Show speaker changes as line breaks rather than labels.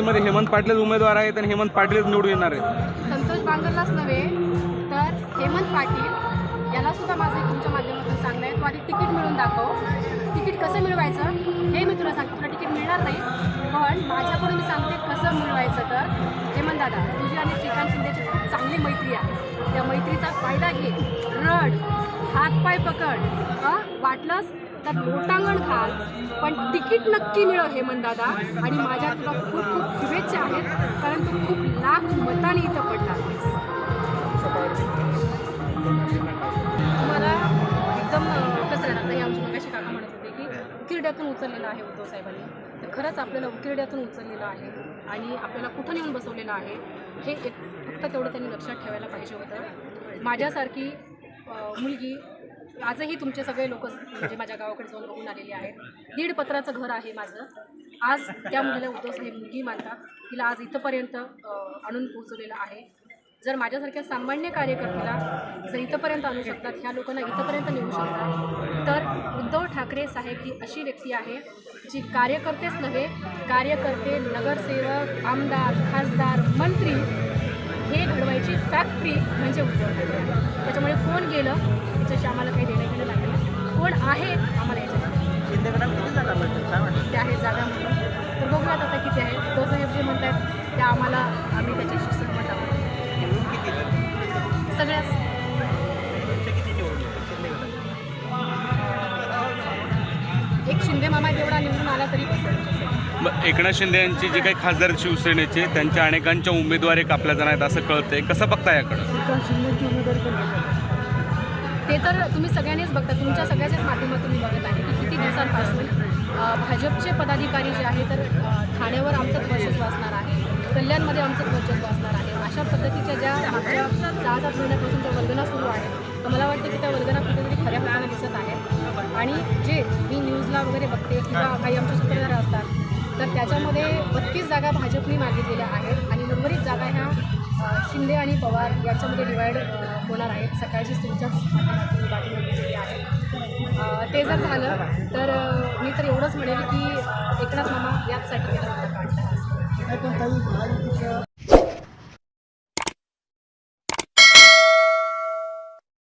बारामतीमध्ये हेमंत पाटीलच उमेदवार आहेत आणि हेमंत पाटीलच निवडून येणार आहेत.
संतोष बांगरलाच नव्हे तर हेमंत पाटील याला सुद्धा माझं एक तुमच्या माध्यमातून सांगणं आहे. तू आधी तिकीट मिळून दाखव. तिकीट कसं मिळवायचं? हे मी तुला सांगतो. तुला तिकीट मिळणार नाही पण माझ्याकडून मी सांगते कसं मिळवायचं तर. हेमंत दादा तुझी आणि श्रीकांत शिंदेची खूप चांगली मैत्री आहे. त्या मैत्रीचा फायदा घे. रड. हातपाय पकड. हां? वाटलंस? तर लोटांगण घाल पण तिकीट नक्की मिळव हेमंत दादा. आणि माझ्या तुला खूप खूप शुभेच्छा आहेत कारण तू खूप लाख मताने इथं पडला मला एकदम कसं राहणार नाही आमची मगाशी काका म्हणत होते की उकिरड्यातून उचललेलं आहे उद्धव साहेबांनी. तर खरंच आपल्याला उकिरड्यातून उचललेलं आहे आणि आपल्याला कुठं नेऊन बसवलेलं आहे हे एक फक्त तेवढं त्यांनी लक्षात ठेवायला पाहिजे होतं. माझ्यासारखी मुलगी आजही तुमचे सगळे लोक म्हणजे माझ्या गावाकडे जाऊन बघून आलेले आहेत. दीड पत्राचं घर आहे माझं. आज त्या मुलीला उद्धव साहेब मुलगी मानतात. तिला आज इथंपर्यंत आणून पोहोचवलेलं आहे. जर माझ्यासारख्या सामान्य कार्यकर्त्याला जर इथंपर्यंत आणू शकतात ह्या लोकांना इथंपर्यंत नेऊ शकतात तर उद्धव ठाकरे साहेब ही अशी व्यक्ती आहे जी कार्यकर्तेच नव्हे कार्यकर्ते नगरसेवक आमदार खासदार मंत्री हे घडवायची फॅक्टरी म्हणजे उद्धव ठाकरे. त्याच्यामुळे कोण गेलं याच्याशी आम्हाला काही देणं घेणं लागलं नाही. कोण आहे आम्हाला याच्यात? ते आहे जागा म्हणून. तर बघूयात आता किती आहे उद्धव साहेब जे म्हणतात ते आम्हाला आम्ही त्याच्याशी सहमत आहोत. सगळ्याच. एक शिंदे मामा जेवढा निवडून आला तरी
एकनाथ शिंदे यांची जे काही खासदार शिवसेनेचे त्यांच्या अनेकांच्या उमेदवारी कापल्या जाणार आहेत असं कळतंय. कसं बघता याकडं?
ते तर तुम्ही सगळ्यांनीच बघता. तुमच्या सगळ्याच्याच माध्यमातून मी बघत आहे की किती दिवसांपासून भाजपचे पदाधिकारी जे आहे तर ठाण्यावर आमचं वर्चस्व असणार आहे. कल्याणमध्ये आमचं वर्चस्व असणार आहे. अशा पद्धतीच्या ज्या मागच्या सहा सात महिन्यापासून ज्या वल्गना सुरू आहेत तर मला वाटतं की त्या वल्गना कुठेतरी खऱ्या होताना दिसत आहेत आणि जे मी न्यूजला वगैरे बघते किंवा काही आमचे सूत्रधार असतात तर त्याच्यामध्ये बत्तीस जागा भाजपने मागितलेल्या आहेत. शिंदे आणि पवार यांच्यामध्ये डिवाईड होणार आहेत सकाळचीच तुमच्याच बातमी आहे. ते जर झालं तर मी तर एवढंच म्हणेल की एकनाथ मामा याचसाठी